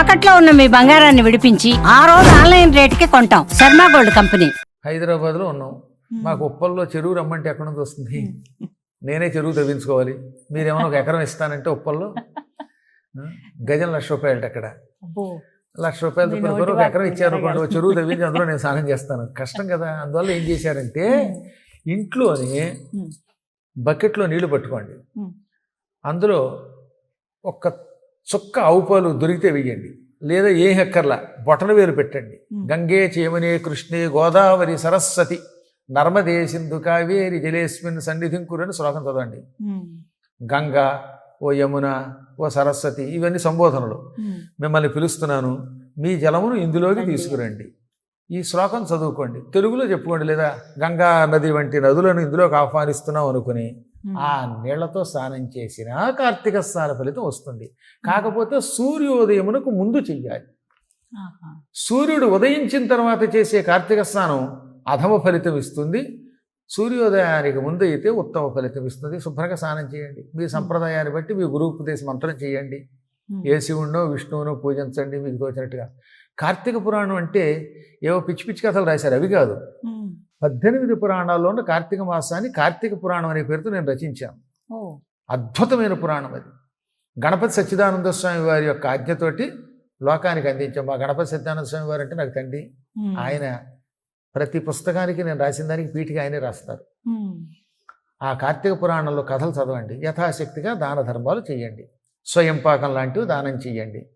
తాకట్లో ఉన్న మీ బంగారాన్ని విడిపించి ఆ రోజు ఆన్లైన్ రేటుకి కొంటాం. Sharma gold company. హైదరాబాద్లో ఉన్నాం. మాకు ఉప్పల్లో చెరువు రమ్మంటే ఎక్కడి నుంచి వస్తుంది? నేనే చెరువు తవ్వించుకోవాలి. మీరేమైనా ఒక ఎకరం ఇస్తానంటే ఉప్పల్లో? గజం లక్ష రూపాయలు అక్కడ. అబ్బో. లక్ష రూపాయలు కొనుక్కొని ఒక ఎకరం ఇచ్చారు. అనుకోండి, చెరువు తవ్వించి అందులో నేను స్నానం చేస్తాను. కష్టం కదా. అందువల్ల ఏం చేశారంటే ఇంట్లోని. బకెట్లో నీళ్ళు పట్టుకోండి. అందులో ఒక్క చుక్క ఆవు పాలు దొరికితే వెయ్యండి లేదా ఏ హెక్కర్లా బొటన వేలు పెట్టండి. గంగే చేమనే కృష్ణే గోదావరి సరస్వతి నర్మదే సింధు కావేరి జలేస్మిన్ సన్నిధిం కురని శ్లోకం చదవండి. గంగ ఓ యమున ఓ సరస్వతి ఇవన్నీ సంబోధనలు. మిమ్మల్ని పిలుస్తున్నాను మీ జలమును ఇందులోకి రండి. తీసుకురండి ఈ శ్లోకం చదువుకోండి తెలుగులో చెప్పుకోండి లేదా గంగా నది వంటి నదులను ఇందులోకి ఆహ్వానిస్తున్నాం అనుకుని. ఆ నీళ్ళతో స్నానం చేసినా కార్తీక స్నాన ఫలితం వస్తుంది. కాకపోతే సూర్యోదయమునకు ముందు చెయ్యాలి. సూర్యుడు ఉదయించిన తర్వాత చేసే కార్తీక స్నానం అధమ ఫలితం ఇస్తుంది. సూర్యోదయానికి ముందు అయితే ఉత్తమ ఫలితం ఇస్తుంది. శుభ్రంగా స్నానం చేయండి. మీ సంప్రదాయాన్ని బట్టి మీ గురుపదేశ మంత్రం చేయండి. ఏ శివుణ్ణో విష్ణువునో పూజించండి. మీకు తోచినట్టుగా. కార్తీక పురాణం అంటే ఏవో పిచ్చి పిచ్చి కథలు రాశారు. అవి కాదు. పద్దెనిమిది పురాణాల్లోనూ కార్తీక మాసాన్ని కార్తీక పురాణం అనే పేరుతో నేను రచించాను. అద్భుతమైన పురాణం అది. గణపతి సచ్చిదానంద స్వామి వారి యొక్క ఆజ్ఞతోటి లోకానికి అందించాం. మా గణపతి సత్యానంద స్వామి వారు అంటే నాకు తండ్రి. ఆయన ప్రతి పుస్తకానికి నేను రాసిన దానికి పీఠికి ఆయనే రాస్తారు. ఆ కార్తీక పురాణంలో కథలు చదవండి. యథాశక్తిగా దాన ధర్మాలు చేయండి. స్వయం పాకం లాంటివి దానం చేయండి.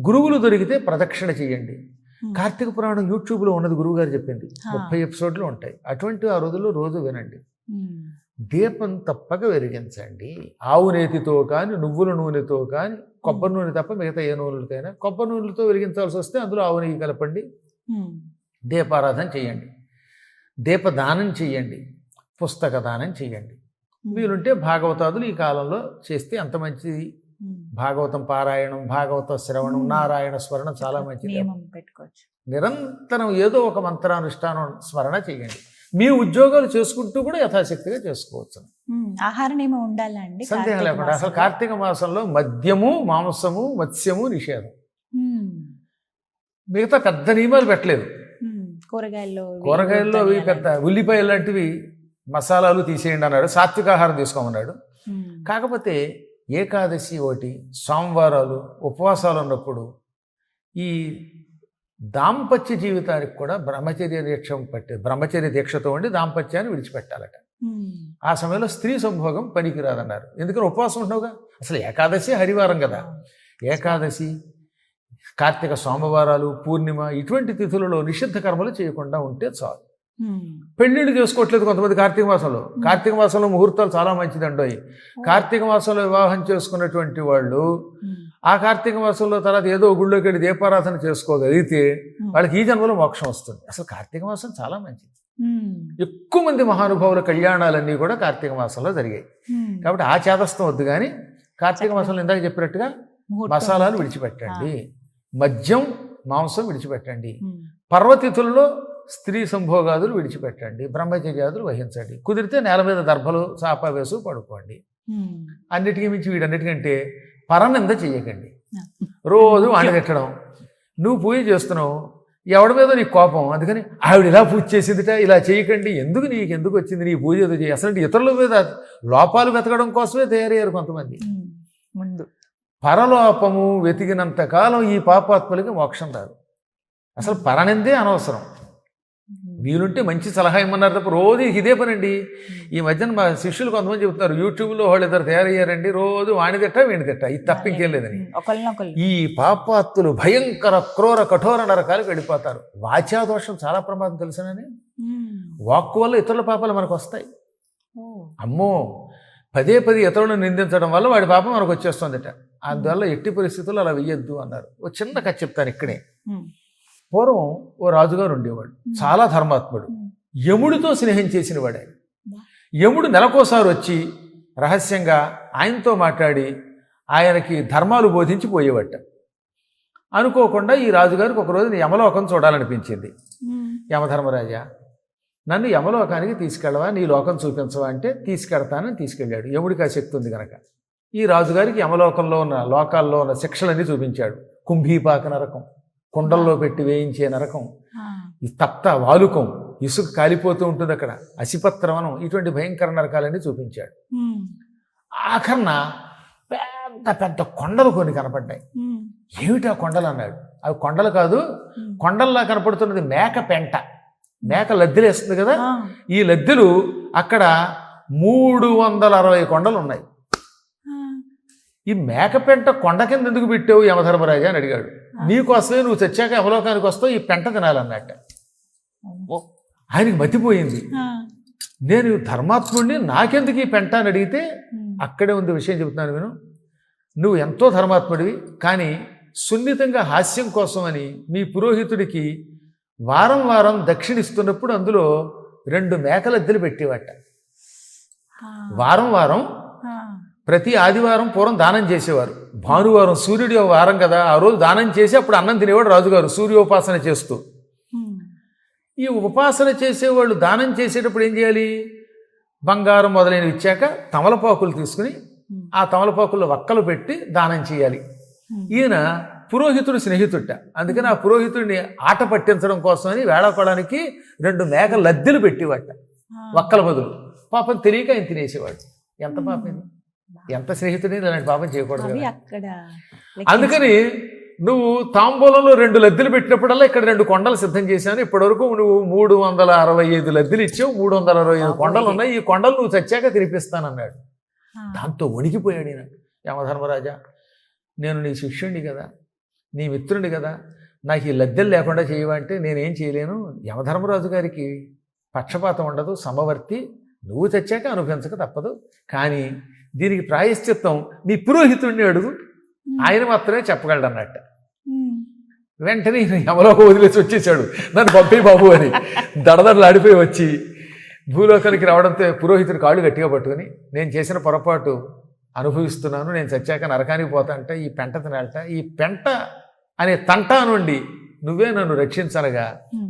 గురువులు దొరికితే ప్రదక్షిణ చేయండి. కార్తీక పురాణం యూట్యూబ్లో ఉన్నది గురువు గారు చెప్పింది. ముప్పై ఎపిసోడ్లు ఉంటాయి అటువంటి ఆ రోజుల్లో రోజు వినండి. దీపం తప్పక వెలిగించండి ఆవు నేతితో కానీ నువ్వుల నూనెతో కానీ కొబ్బరి నూనె తప్ప మిగతా ఏ నూనెలతోనైనా కొబ్బరి నూనెలతో వెలిగించాల్సి వస్తే అందులో ఆవు నెయ్యి కలపండి. దీపారాధన చేయండి దీపదానం చేయండి పుస్తక దానం చేయండి. వీలుంటే భాగవతాదులు ఈ కాలంలో చేస్తే అంత మంచిది. భాగవతం పారాయణం భాగవత శ్రవణం. నారాయణ స్మరణ చాలా మంచిది పెట్టుకోవచ్చు నిరంతరం ఏదో ఒక మంత్రానుష్ఠానం స్మరణ చేయండి మీ ఉద్యోగాలు చేసుకుంటూ కూడా యథాశక్తిగా చేసుకోవచ్చు. ఆహార నియమం ఉండాలా అండి సందేహం లేకుండా అసలు? కార్తీక మాసంలో మద్యము మాంసము మత్స్యము నిషేధం. మిగతా పెద్ద నియమాలు పెట్టలేదు. కూరగాయల్లో కూరగాయల్లో అవి పెద్ద ఉల్లిపాయలు లాంటివి మసాలాలు తీసేయండి అన్నాడు సాత్విక ఆహారం తీసుకోమన్నాడు. కాకపోతే ఏకాదశి ఒకటి సోమవారాలు ఉపవాసాలు ఉన్నప్పుడు ఈ దాంపత్య జీవితానికి కూడా బ్రహ్మచర్య దీక్ష పట్టే బ్రహ్మచర్య దీక్షతో ఉండి దాంపత్యాన్ని విడిచిపెట్టాలట ఉమ్. ఆ సమయంలో స్త్రీ సంభోగం పనికిరాదన్నారు ఎందుకని ఉపవాసం ఉంటున్నావుగా అసలు ఏకాదశి హరివారం కదా ఏకాదశి కార్తీక సోమవారాలు పూర్ణిమ ఇటువంటి తిథులలో నిషిద్ధ కర్మలు చేయకుండా ఉంటే చాలు. పెళ్ళిళ్ళు చేసుకోవట్లేదు కొంతమంది కార్తీక మాసంలో కార్తీక మాసంలో ముహూర్తాలు చాలా మంచిదండోయి కార్తీక మాసంలో వివాహం చేసుకున్నటువంటి వాళ్ళు. ఆ కార్తీక మాసంలో తర్వాత ఏదో గుళ్ళోకి వెళ్ళి దీపారాధన చేసుకోగలిగితే. వాళ్ళకి ఈ జన్మలో మోక్షం వస్తుంది అసలు కార్తీక మాసం చాలా మంచిది. ఎక్కువ మంది మహానుభావుల కళ్యాణాలన్నీ కూడా కార్తీక మాసంలో జరిగాయి. కాబట్టి ఆ చేదస్తం వద్దు కానీ కార్తీక మాసంలో ఇందాక చెప్పినట్టుగా. మసాలాలు విడిచిపెట్టండి మద్యం మాంసం విడిచిపెట్టండి. పర్వతిథుల్లో స్త్రీ సంభోగాదులు విడిచిపెట్టండి బ్రహ్మచర్యాదులు వహించండి. కుదిరితే నేల మీద దర్భలు చాప వేసు పడుకోండి. అన్నిటికీ మించి వీటన్నిటికంటే పరనింద చెయ్యకండి రోజు వాణి తిట్టడం నువ్వు పూజ చేస్తున్నావు ఎవడి మీద నీకు కోపం? అందుకని ఆవిడ ఇలా పూజ చేసిందిట ఇలా చేయకండి ఎందుకు నీకు ఎందుకు వచ్చింది నీ పూజ ఏదో చేయి? అసలు ఇతరుల మీద లోపాలు వెతకడం కోసమే తయారయ్యారు కొంతమంది. ముందు. పరలోపము వెతికినంత కాలం ఈ పాపాత్ములకి మోక్షం రాదు. అసలు పరనిందే అనవసరం. వీలుంటే మంచి సలహా ఇమ్మన్నారు తప్ప రోజు ఇదే పనండి. ఈ మధ్యన మా శిష్యులు కొంతమంది చెబుతున్నారు యూట్యూబ్లో వాళ్ళు ఇద్దరు తయారయ్యారండి రోజు వాణి తిట్ట వీణి తిట్ట ఇది తప్ప ఇంకేం లేదని ఈ పాపాత్తులు భయంకర క్రూర కఠోర నరకాలకు వెళ్ళిపోతారు. వాచా దోషం చాలా ప్రమాదం తెలుసునని. వాక్కు వల్ల ఇతరుల పాపాలు మనకు వస్తాయి. అమ్మో పదే పదే ఇతరులను నిందించడం వల్ల వాడి పాపం మనకు వచ్చేస్తుందట. అందువల్ల ఎట్టి పరిస్థితుల్లో అలా వెయ్యొద్దు అన్నారు. ఓ చిన్న కథ చెప్తాను ఇక్కడే. పూర్వం ఓ రాజుగారు ఉండేవాడు. చాలా ధర్మాత్ముడు. యముడితో స్నేహం చేసిన వాడు ఆయన. యముడు నెలకోసారి వచ్చి రహస్యంగా ఆయనతో మాట్లాడి ఆయనకి ధర్మాలు బోధించి పోయేవట. అనుకోకుండా ఈ రాజుగారికి ఒకరోజు యమలోకం చూడాలనిపించింది. యమధర్మరాజా నన్ను యమలోకానికి తీసుకెళ్ళవా నీ లోకం చూపించవా అంటే తీసుకెడతానని తీసుకెళ్ళాడు. యముడికి ఆ శక్తి ఉంది కనుక ఈ రాజుగారికి యమలోకంలో ఉన్న లోకాల్లో ఉన్న శిక్షలన్నీ చూపించాడు. కుంభీపాక నరకం. కుండల్లో పెట్టి వేయించే నరకం. ఈ తప్త వాలుకం ఇసుక కాలిపోతూ ఉంటుంది అక్కడ. అసిపత్రవనం ఇటువంటి భయంకర నరకాలన్నీ చూపించాడు. ఆఖరణ పెద్ద పెద్ద కొండలు కొన్ని కనపడ్డాయి. ఏమిటి ఆ కొండలు అన్నాడు. అవి కొండలు కాదు. కొండల్లా కనపడుతున్నది మేక పెంట. మేక లద్దెలు వేస్తుంది కదా. ఈ లద్దెలు అక్కడ మూడు వందల అరవై కొండలు ఉన్నాయి. ఈ మేక పెంట కొండ కింద ఎందుకు పెట్టావు యమధర్మరాజా అని అడిగాడు. నీకోసమే నువ్వు చచ్చాక యమలోకానికి వస్తావు ఈ పెంట తినాలన్నట్ట. ఆయనకి మతిపోయింది. నేను ధర్మాత్ముడిని నాకెందుకు ఈ పెంట అని అడిగితే అక్కడే ఉంది విషయం చెబుతున్నాను విను. నువ్వు ఎంతో ధర్మాత్ముడివి కానీ సున్నితంగా హాస్యం కోసమని మీ పురోహితుడికి వారం వారం దక్షిణిస్తున్నప్పుడు అందులో రెండు మేకలద్దెలు పెట్టేవాట. వారం వారం ప్రతి ఆదివారం పూర్వం దానం చేసేవారు. భానువారం సూర్యుడి వారం కదా ఆ రోజు దానం చేసి అప్పుడు అన్నం తినేవాడు రాజుగారు సూర్యోపాసన చేస్తూ. ఈ ఉపాసన చేసేవాళ్ళు దానం చేసేటప్పుడు ఏం చేయాలి? బంగారం మొదలైనవి ఇచ్చాక తమలపాకులు తీసుకుని ఆ తమలపాకుల్లో వక్కలు పెట్టి దానం చేయాలి. ఈయన పురోహితుడు స్నేహితుట అందుకని ఆ పురోహితుడిని ఆట పట్టించడం కోసమని వేళాకోవడానికి రెండు మేక లద్దెలు పెట్టేవాట వక్కల బదులు. పాపం తెలియక ఆయన తినేసేవాడు. ఎంత పాపం ఎంత స్నేహితుడిని ఇలాంటి పాపం చేయకూడదు అందుకని నువ్వు తాంబూలంలో రెండు లద్దెలు పెట్టినప్పుడల్లా ఇక్కడ రెండు కొండలు సిద్ధం చేశాను. ఇప్పటివరకు నువ్వు మూడు వందల అరవై ఐదు లద్దెలు ఇచ్చావు. మూడు వందల అరవై ఐదు కొండలు ఉన్నాయి. ఈ కొండలు నువ్వు చచ్చాక తినిపిస్తానన్నాడు. దాంతో వణికిపోయాడు ఈయన. యమధర్మరాజా నేను నీ శిష్యుణ్ణి కదా నీ మిత్రుని కదా. నాకు ఈ లద్దెలు లేకుండా చేయవంటే నేనేం చేయలేను. యమధర్మరాజు గారికి పక్షపాతం ఉండదు సమవర్తి. నువ్వు తెచ్చాక అనుభవించక తప్పదు. కానీ దీనికి ప్రాయశ్చిత్తం నీ పురోహితుడిని అడుగు. ఆయన మాత్రమే చెప్పగలడు అన్నట్ట వెంటనే యమలోకి వదిలేసి వచ్చేసాడు. నన్ను పంపే బాబు అని దడదడలాడిపోయి వచ్చి భూలోకానికి రావడంతో పురోహితుడు కాళ్ళు గట్టిగా పట్టుకుని నేను చేసిన పొరపాటు అనుభవిస్తున్నాను నేను చచ్చాక నరకానికి పోతా అంటే ఈ పెంట తినాలట ఈ పెంట అనే తంట నుండి నువ్వే నన్ను రక్షించనగా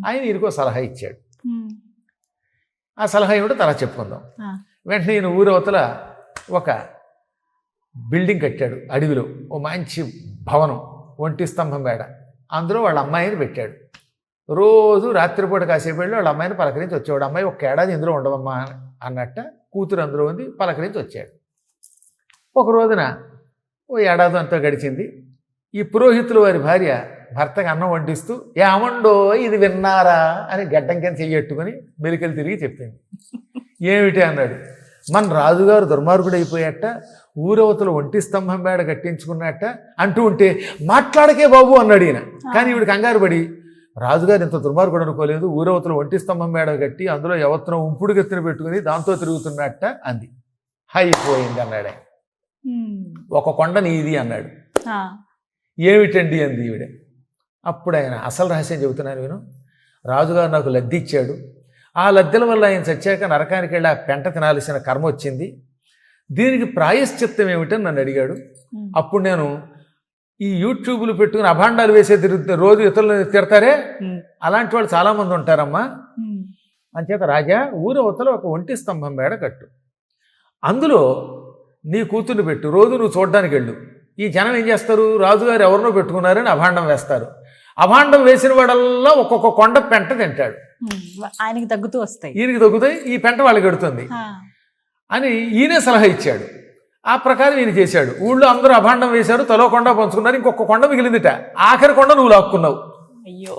ఆయన ఈయనకో సలహా ఇచ్చాడు. ఆ సలహా ఏమిటో తర్వాత చెప్పుకుందాం. వెంటనే ఈయన ఊరవతల ఒక బిల్డింగ్ కట్టాడు అడవిలో. ఓ మంచి భవనం ఒంటి స్తంభం వేడ. అందులో వాళ్ళ అమ్మాయిని పెట్టాడు. రోజు రాత్రిపూట కాసేపు వెళ్ళి వాళ్ళ అమ్మాయిని పలకరించి వచ్చేవాడు. అమ్మాయి ఒక ఏడాది ఇందులో ఉండవమ్మా అన్నట్ట కూతురు అందులో ఉంది పలకరించి వచ్చాడు. ఒక రోజున ఓ ఏడాది అంతా గడిచింది. ఈ పురోహితులు వారి భార్య భర్తకి అన్నం వండిస్తూ ఏమండో ఇది విన్నారా? అని గడ్డం కింద చెయ్యట్టుకుని మెలికలు తిరిగి చెప్పింది. ఏమిటి అన్నాడు. మన రాజుగారు దుర్మార్గుడు అయిపోయాట ఊరవతల ఒంటి స్తంభం మేడ కట్టించుకున్నట్ట అంటూ ఉంటే మాట్లాడకే బాబు అన్నాడు ఈయన. కానీ ఈవిడ కంగారు పడి రాజుగారు ఇంత దుర్మార్గుడు అనుకోలేదు ఊరవతల ఒంటి స్తంభం మేడ కట్టి అందులో ఎవత్తున ఉంపుడు గెత్తిన పెట్టుకుని దాంతో తిరుగుతున్నట్ట అంది. అయిపోయింది అన్నాడు ఆయన. ఒక కొండ నీది అన్నాడు. ఏమిటండి అంది ఈవిడ. అప్పుడు ఆయన అసలు రహస్యం చెబుతున్నాను నేను రాజుగారు నాకు లద్దె ఇచ్చాడు. ఆ లద్దెల వల్ల ఆయన చచ్చాక నరకానికి వెళ్ళి ఆ పెంట తినాల్సిన కర్మ వచ్చింది. దీనికి ప్రాయశ్చిత్తం ఏమిటని నన్ను అడిగాడు. అప్పుడు నేను ఈ యూట్యూబ్లు పెట్టుకుని అభాండాలు వేసే తిరుగుతూ రోజు ఇతరులను తిడతారే? అలాంటి వాళ్ళు చాలామంది ఉంటారమ్మా. అంచేత రాజా ఊరు అవతల ఒక ఒంటి స్తంభం మేడ కట్టు. అందులో నీ కూతుర్ని పెట్టు రోజు నువ్వు చూడడానికి వెళ్ళు ఈ జనం ఏం చేస్తారు? రాజుగారు ఎవరినో పెట్టుకున్నారని అభాండం వేస్తారు. అభాండం వేసిన వాడల్లా ఒక్కొక్క కొండ పెంట తింటాడు. ఆయనకి తగ్గుతూ వస్తాయి. ఈయనకి దొక్కుతాయి ఈ పెంట వాళ్ళకి ఎడుతుంది ఆ, అని ఈయనే సలహా ఇచ్చాడు. ఆ ప్రకారం ఈయన చేశాడు. ఊళ్ళో అందరూ అభాండం వేశారు తలో కొండ పంచుకున్నారు ఇంకొక కొండ మిగిలిందిట. ఆఖరి కొండ నువ్వు లాక్కున్నావు. అయ్యో.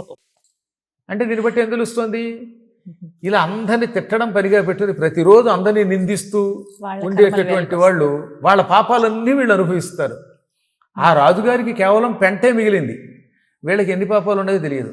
అంటే దీన్ని బట్టి ఏం తెలుస్తుంది? ఇలా అందరిని తిట్టడం పనిగా పెట్టుకుని ప్రతిరోజు అందరినీ నిందిస్తూ ఉండేటటువంటి వాళ్ళు వాళ్ళ పాపాలన్నీ వీళ్ళు అనుభవిస్తారు. ఆ రాజుగారికి కేవలం పెంటే మిగిలింది. వీళ్ళకి ఎన్ని పాపాలు ఉన్నాయో తెలియదు.